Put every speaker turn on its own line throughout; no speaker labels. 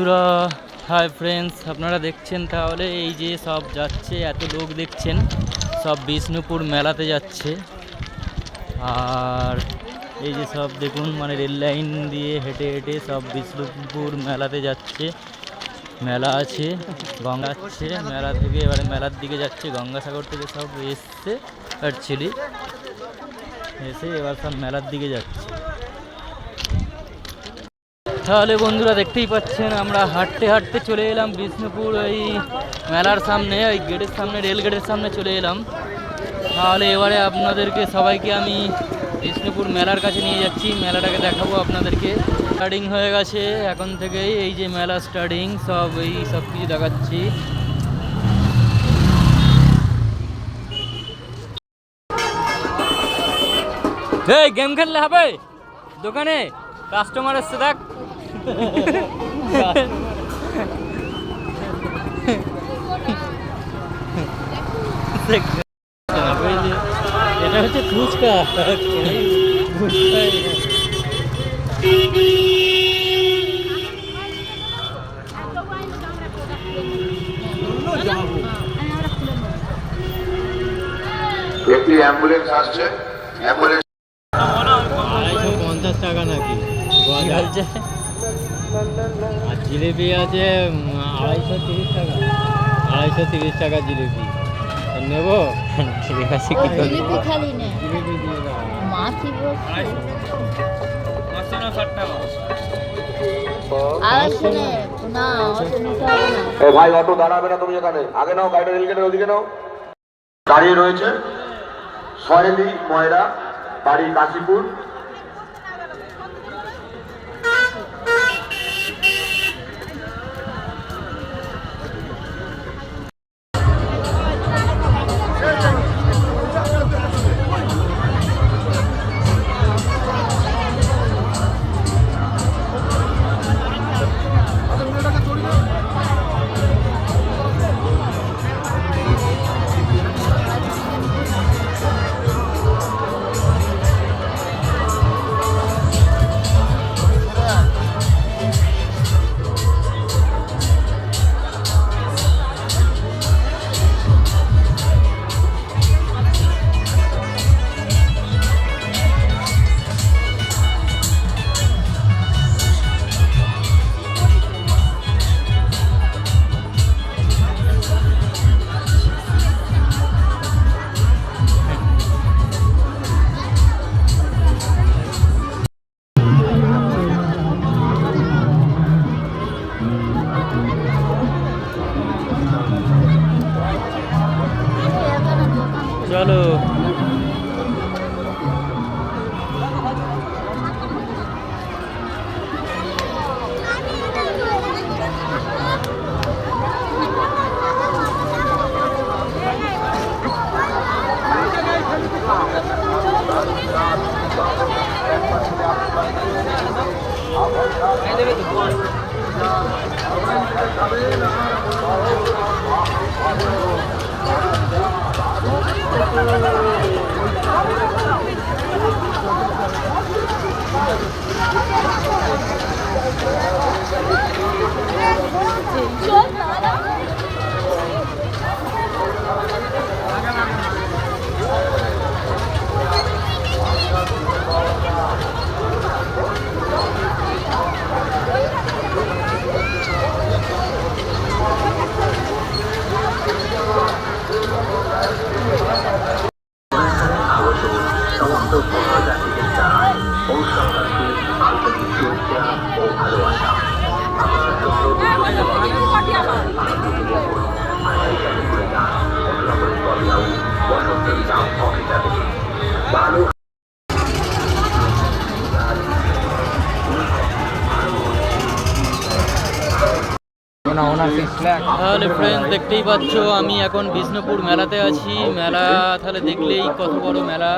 বন্ধুরা hi friends আপনারা দেখছেন তাহলে এই যে সব যাচ্ছে, এত লোক দেখছেন, সব বিষ্ণুপুর মেলাতে যাচ্ছে। আর এই যে সব দেখুন মানে রেল লাইন দিয়ে হেঁটে হেঁটে সব বিষ্ণুপুর মেলাতে যাচ্ছে। মেলা আছে, গঙ্গা আছে, মেলা থেকে এবারে মেলার দিকে যাচ্ছে, গঙ্গাসাগর থেকে সব এসছে অ্যাকচুয়ালি এসে এবার সব মেলার দিকে যাচ্ছে। তাহলে বন্ধুরা দেখতেই পাচ্ছেন, আমরা হাঁটতে হাঁটতে চলে এলাম বিষ্ণুপুর ওই মেলার সামনে, ওই গেটের সামনে, রেল গেটের সামনে চলে এলাম। তাহলে এবারে আপনাদেরকে সবাইকে আমি বিষ্ণুপুর মেলার কাছে নিয়ে যাচ্ছি, মেলাটাকে দেখাবো আপনাদেরকে। স্টার্টিং হয়ে গেছে, এখন থেকেই এই যে মেলা স্টার্টিং সব এই সব কিছু দেখাচ্ছি। এই গেম খেললে হবে? দোকানে? কাস্টমার এসছে, দেখ? এটা হচ্ছে ফুচকা।
একটি অ্যাম্বুলেন্স আসছে অ্যাম্বুলেন্স
আড়াইশো পঞ্চাশ টাকা নাকি
কি বলছে
আর জিলিপি আছে আড়াইশো তিরিশ টাকা। আড়াইশো তিরিশ টাকা জিলিপি। নেব?
ঠিক আছে কি
জিলিপি খালি নে।
জিলিপি দিয়ে দাও।
মাছি
পাঁচশো
না
ভাই অটো দাঁড়াবে না তুমি এখানে আগে নাও গাড়িটা রেলগেটের ওদিকে নাও। দাঁড়িয়ে রয়েছে সয়েলি ময়রা বাড়ি কাশীপুর।
তাহলে ফ্রেন্ড দেখতেই পাচ্ছ, আমি এখন বিষ্ণুপুর মেলাতে আছি। মেলা, তাহলে দেখলেই কত বড় মেলা।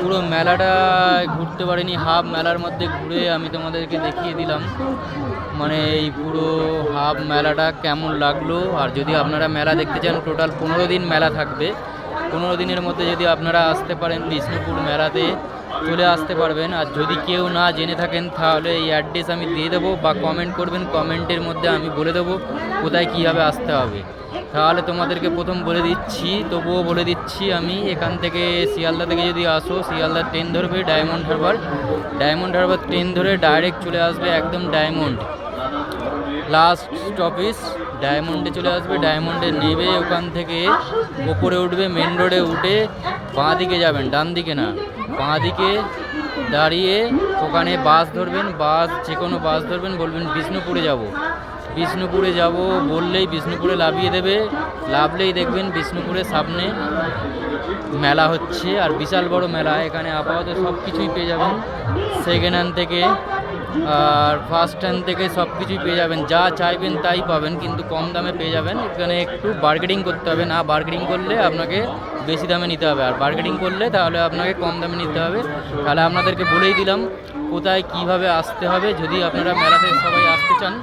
পুরো মেলাটা ঘুরতে পারিনি হাফ মেলার মধ্যে ঘুরে আমি তোমাদেরকে দেখিয়ে দিলাম। মানে এই পুরো হাফ মেলাটা কেমন লাগল, আর যদি আপনারা মেলা দেখতে চান টোটাল পনেরো দিন মেলা থাকবে। পনেরো দিনের মধ্যে যদি আপনারা আসতে পারেন বিষ্ণুপুর মেলাতে চলে আসতে পারবেন। আর যদি কেউ না জেনে থাকেন, তাহলে এই অ্যাড্রেস আমি দিয়ে দেবো বা কমেন্ট করবেন। কমেন্টের মধ্যে আমি বলে দেবো কোথায় কীভাবে আসতে হবে। তাহলে তোমাদেরকে প্রথম বলে দিচ্ছি, তবুও বলে দিচ্ছি আমি, এখান থেকে শিয়ালদা থেকে যদি আসো, শিয়ালদা ট্রেন ধরবে Diamond Harbour Diamond Harbour train ধরে ডাইরেক্ট চলে আসবে একদম ডায়মন্ড লাস্ট স্টপেজ ডায়মন্ডে চলে আসবে। ডায়মন্ডে নেবে, ওখান থেকে ওপরে উঠবে মেন রোডে উঠে বাঁ দিকে যাবেন ডান দিকে না। বাঁ দিকে দাঁড়িয়ে ওখানে বাস ধরবেন, বাস যে কোনো বাস ধরবেন, বলবেন, বিষ্ণুপুরে যাব। বিষ্ণুপুরে যাব বললেই বিষ্ণুপুরে লাভিয়ে দেবে। লাভলেই দেখবেন বিষ্ণুপুরের সামনে মেলা হচ্ছে, আর বিশাল বড় মেলা। এখানে আপাতত সব কিছুই পেয়ে যাবেন। সেকেন্ড হ্যান্ড থেকে আর ফার্স্ট হ্যান্ড থেকে সব কিছুই পেয়ে যাবেন। যা চাইবেন তাই পাবেন, কিন্তু কম দামে পেয়ে যাবেন। এখানে একটু বার্গেটিং করতে হবে। না বার্গেটিং করলে আপনাকে বেশি দামে নিতে হবে। আর বার্গেটিং করলে তাহলে আপনাকে কম দামে নিতে হবে। তাহলে আপনাদেরকে বলেই দিলাম, কোথায় কীভাবে আসতে হবে। যদি আপনারা মেলাতে সবাই আসতে চান,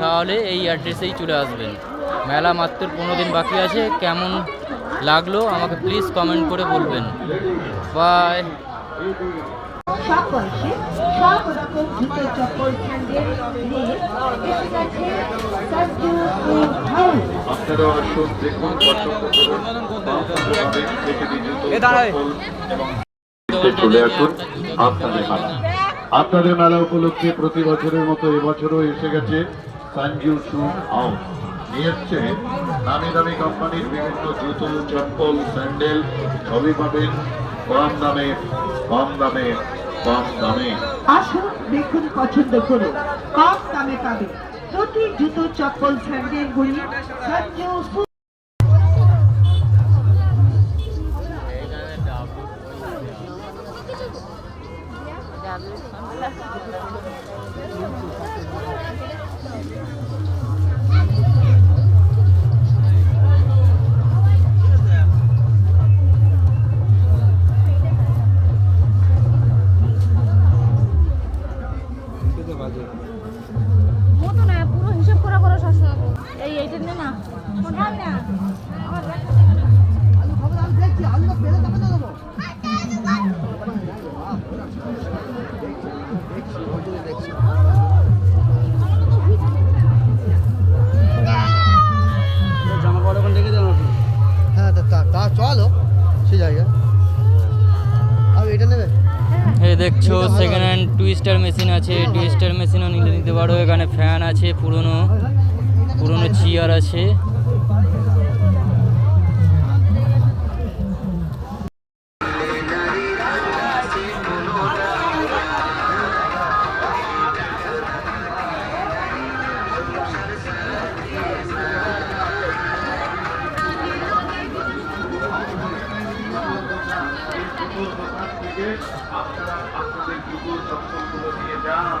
তাহলে এই অ্যাড্রেসেই চলে আসবেন। মেলা মাত্র পনেরো দিন বাকি আছে। কেমন লাগল আমাকে প্লিজ কমেন্ট করে বলবেন। বাই
সব বয়সে সব রকম জুতো চপ্পল, স্যান্ডেল নিয়ে এসে গেছে
আপনাদের মেলা। উপলক্ষে প্রতি বছরের মতো এবছরও এসে গেছে সঞ্জু শু হাউস নিয়ে নামি দামি কোম্পানির বিভিন্ন জুতো চপ্পল, স্যান্ডেল সবই পাবেন। কম দামে কম দামে
আসুন দেখুন পছন্দ করুন। কম দামে পাবে। প্রতি জুতো চপ্পল স্যান্ডেল গুলি ফুড
মতো
চলো জায়গা
দেখছ সেকেন্ড হ্যান্ড টুইস্টার মেশিন আছে টুইস্টার মেশিনও নিতে নিতে পারো, এখানে ফ্যান আছে, পুরনো পুরনো চেয়ার আছে।
আপনারা আপনাদের জুতো চপ্পলগুলো নিয়ে যান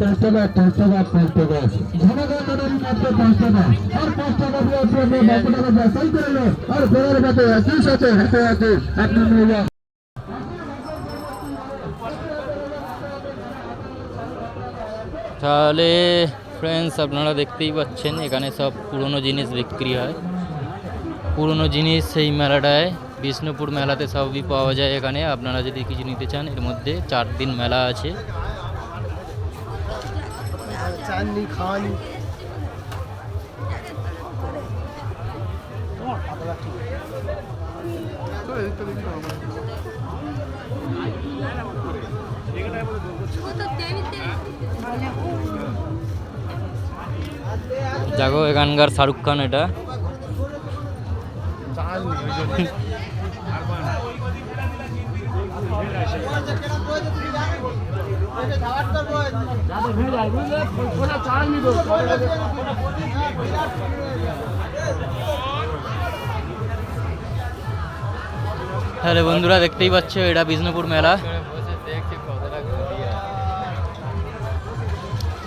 পাঁচ টাকা পাঁচ টাকা ঝামেলা দাদারি মাত্র পাঁচ টাকা পাঁচ টাকা বাকি টাকা নিয়ে
তাহলে ফ্রেন্ডস আপনারা দেখতেই পাচ্ছেন, এখানে সব পুরনো জিনিস বিক্রি হয়। পুরনো জিনিস সেই মেলাটায় বিষ্ণুপুর মেলাতে সবই পাওয়া যায় এখানে। আপনারা যদি কিছু নিতে চান এর মধ্যে চার দিন মেলা আছে। দেখো এখানকার শাহরুখ খান এটা। হ্যালো বন্ধুরা, দেখতেই পাচ্ছ, এটা বিষ্ণুপুর মেলা।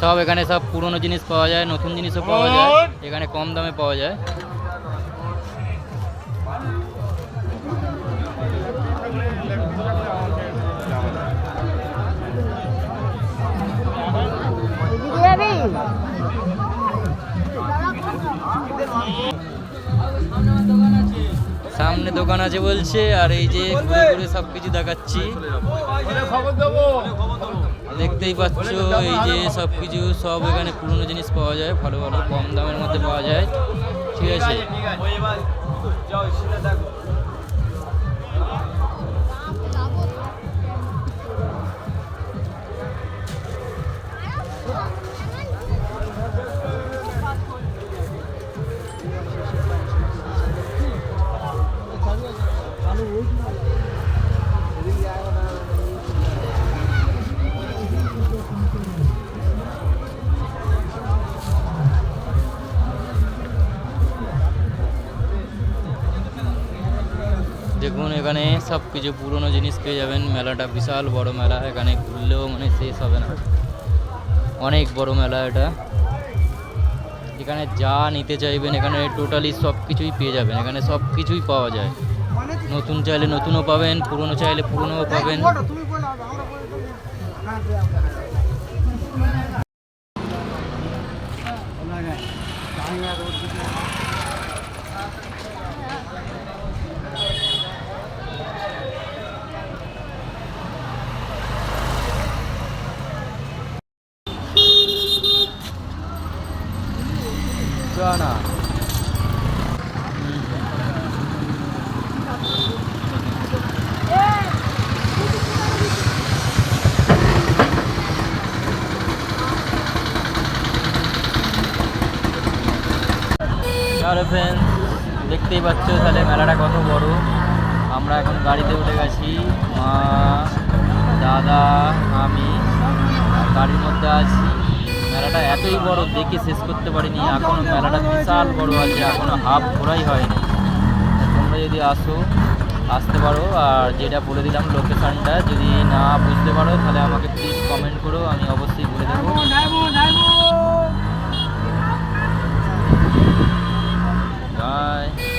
সব এখানে সব পুরনো জিনিস পাওয়া যায়, নতুন জিনিসও পাওয়া যায়, এখানে কম দামে পাওয়া যায়। সামনে দোকান আছে বলছে, আর এই যে ঘুরে ঘুরে দেখাচ্ছি। দেখতেই পাচ্ছ, এই যে সব কিছু সব এখানে পুরনো জিনিস পাওয়া যায়, ভালো ভালো কম দামের মধ্যে পাওয়া যায়। ঠিক আছে? এখানে সব কিছু পুরনো জিনিস পেয়ে যাবেন। মেলাটা বিশাল বড় মেলা, এখানে ঘুরলেও মানে শেষ হবে না। অনেক বড় মেলা এটা। এখানে যা নিতে চাইবেন, এখানে টোটালি সব কিছুই পেয়ে যাবেন। এখানে সব কিছুই পাওয়া যায়। নতুন চাইলে নতুনও পাবেন, পুরনো চাইলে পুরনোও পাবেন না তাহলে ফ্রেন্ড দেখতেই পাচ্ছ তাহলে মেলাটা কত বড়। আমরা এখন গাড়িতে উঠে গেছি। মা, দাদা, আমি গাড়ির মধ্যে আছি। মেলাটা এতই বড়, দেখে শেষ করতে পারিনি। এখনও মেলাটা বিশাল বড় আছে, এখনও হাফ ঘোরাই হয়নি। তোমরা যদি আসো, আসতে পারো। আর যেটা বলে দিলাম লোকেশানটা যদি না বুঝতে পারো, তাহলে আমাকে প্লিজ কমেন্ট করো, আমি অবশ্যই বলে দেবো। বাই